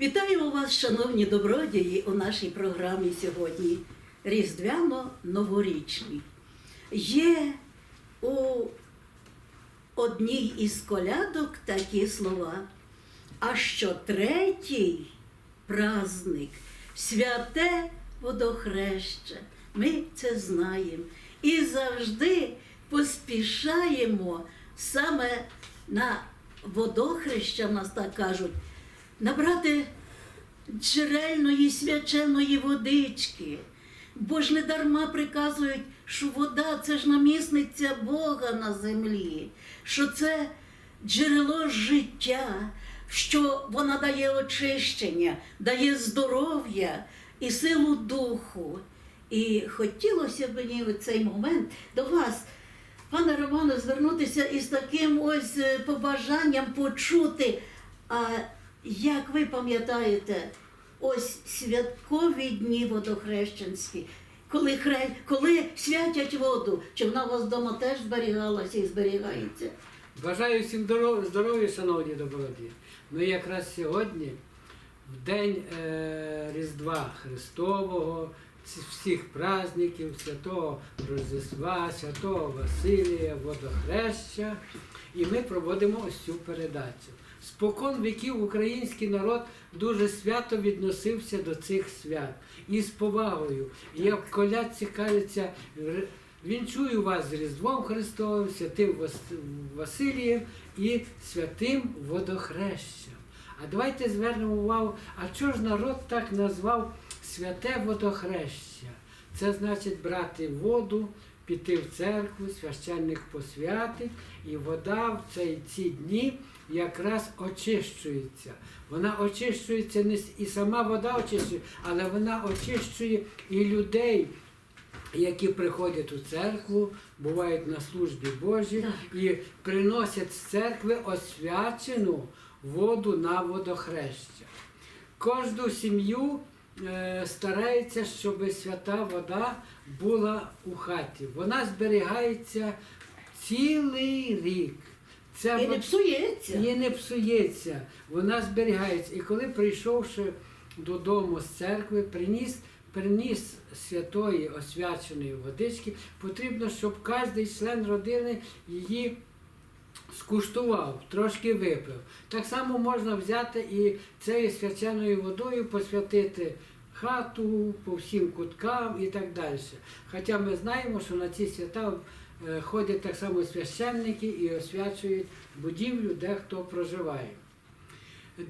Вітаємо вас, шановні добродії, у нашій програмі сьогодні Різдвяно-новорічній. Є у одній із колядок такі слова. А що третій праздник святе водохреще. Ми це знаємо. І завжди поспішаємо саме на водохреща, нас так кажуть, набрати джерельної свяченої водички. Бо ж не дарма приказують, що вода це ж намісниця Бога на землі, що це джерело життя, що вона дає очищення, дає здоров'я і силу духу. І хотілося б мені в цей момент до вас, пане Романе, звернутися із таким ось е, побажанням почути. А як ви пам'ятаєте, ось святкові дні водохрещенські, коли, хре... коли святять воду, чи вона у вас вдома теж зберігалася і зберігається? Бажаю всім здоров- здоров'я, шановні добродії. Ми якраз сьогодні, в день е, Різдва Христового, всіх праздників, святого Рождества, святого Василія, Водохреща, і ми проводимо ось цю передачу. Спокон віків український народ дуже свято відносився до цих свят і з повагою. І як колядці кажеться, «Р- вінчую вас з Різдвом Христовим, святим Василієм і святим водохрещем. А давайте звернемо увагу, а чого ж народ так назвав святе водохреща? Це значить брати воду, піти в церкву, священник посвятить, і вода в цей, ці дні якраз очищується. Вона очищується не і сама вода очищує, але вона очищує і людей, які приходять у церкву, бувають на службі Божій і приносять з церкви освячену воду на водохреща. Кожну сім'ю старається, щоб свята вода була у хаті. Вона зберігається цілий рік. Ця І не вод- псується. і не псується, вона зберігається. І коли прийшовши додому з церкви, приніс, приніс святої освяченої водички, потрібно, щоб кожен член родини її скуштував, трошки випив. Так само можна взяти і цією свяченою водою посвятити хату по всім куткам і так далі. Хоча ми знаємо, що на ці свята е, ходять так само священники і освячують будівлю, де хто проживає.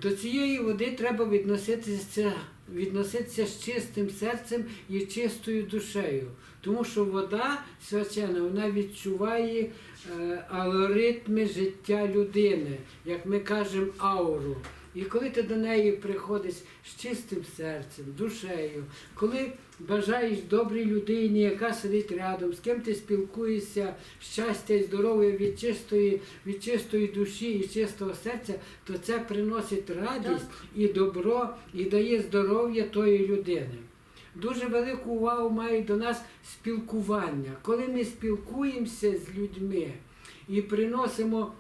До цієї води треба відноситися, відноситися з чистим серцем і чистою душею, тому що вода свячена, вона відчуває е, алгоритми життя людини, як ми кажемо, ауру. І коли ти до неї приходиш з чистим серцем, душею, коли бажаєш добрій людині, яка сидить рядом, з ким ти спілкуєшся, щастя і здоров'я від чистої, від чистої душі і чистого серця, то це приносить радість і добро, і дає здоров'я тої людини. Дуже велику увагу має до нас спілкування. Коли ми спілкуємося з людьми і приносимо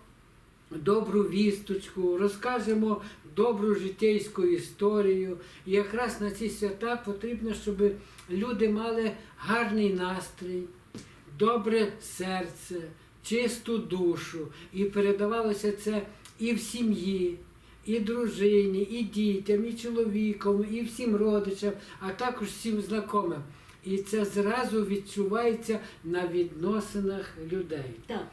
добру вісточку, розкажемо добру життєйську історію. І якраз на ці свята потрібно, щоб люди мали гарний настрій, добре серце, чисту душу. І передавалося це і в сім'ї. І дружині, і дітям, і чоловіком, і всім родичам, а також всім знайомим. І це зразу відчувається на відносинах людей. Так.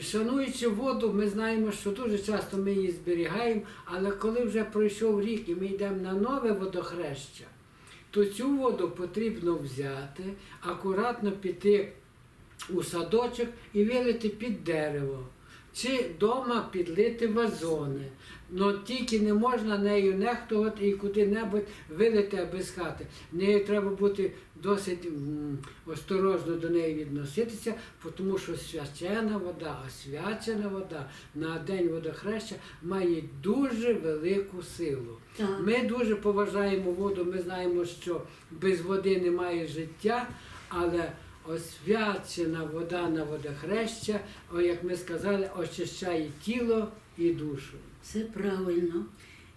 Шануючи воду, ми знаємо, що дуже часто ми її зберігаємо, але коли вже пройшов рік і ми йдемо на нове водохреща, то цю воду потрібно взяти, акуратно піти у садочок і вилити під дерево. Чи вдома підлити вазони. Ну тільки не можна нею нехтувати і куди-небудь вилити аби з хати. Нею треба бути досить осторожно до неї відноситися, тому що свячена вода, освячена вода на день водохреща має дуже велику силу. Так. Ми дуже поважаємо воду, ми знаємо, що без води немає життя, але освячена вода на водохреща, о, як ми сказали, очищає тіло і душу. Все правильно.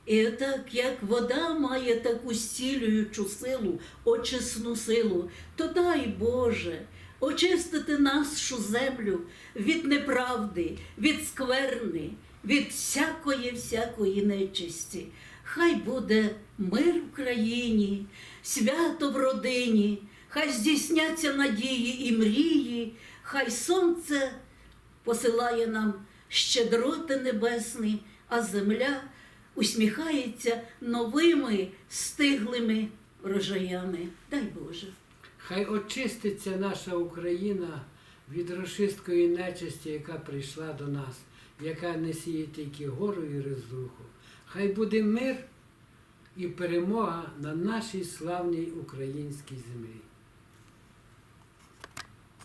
І так як вода має таку зцілюючу силу, очисну силу, то дай Боже очистити нашу землю від неправди, від скверни, від всякої всякої нечисті. Хай буде мир в країні, свято в родині, хай здійсняться надії і мрії, хай сонце посилає нам щедроти небесні, а земля усміхається новими стиглими врожаями. Дай Боже. Хай очиститься наша Україна від рашистської нечисті, яка прийшла до нас, яка не сіє тільки гору і розруху. Хай буде мир і перемога на нашій славній українській землі.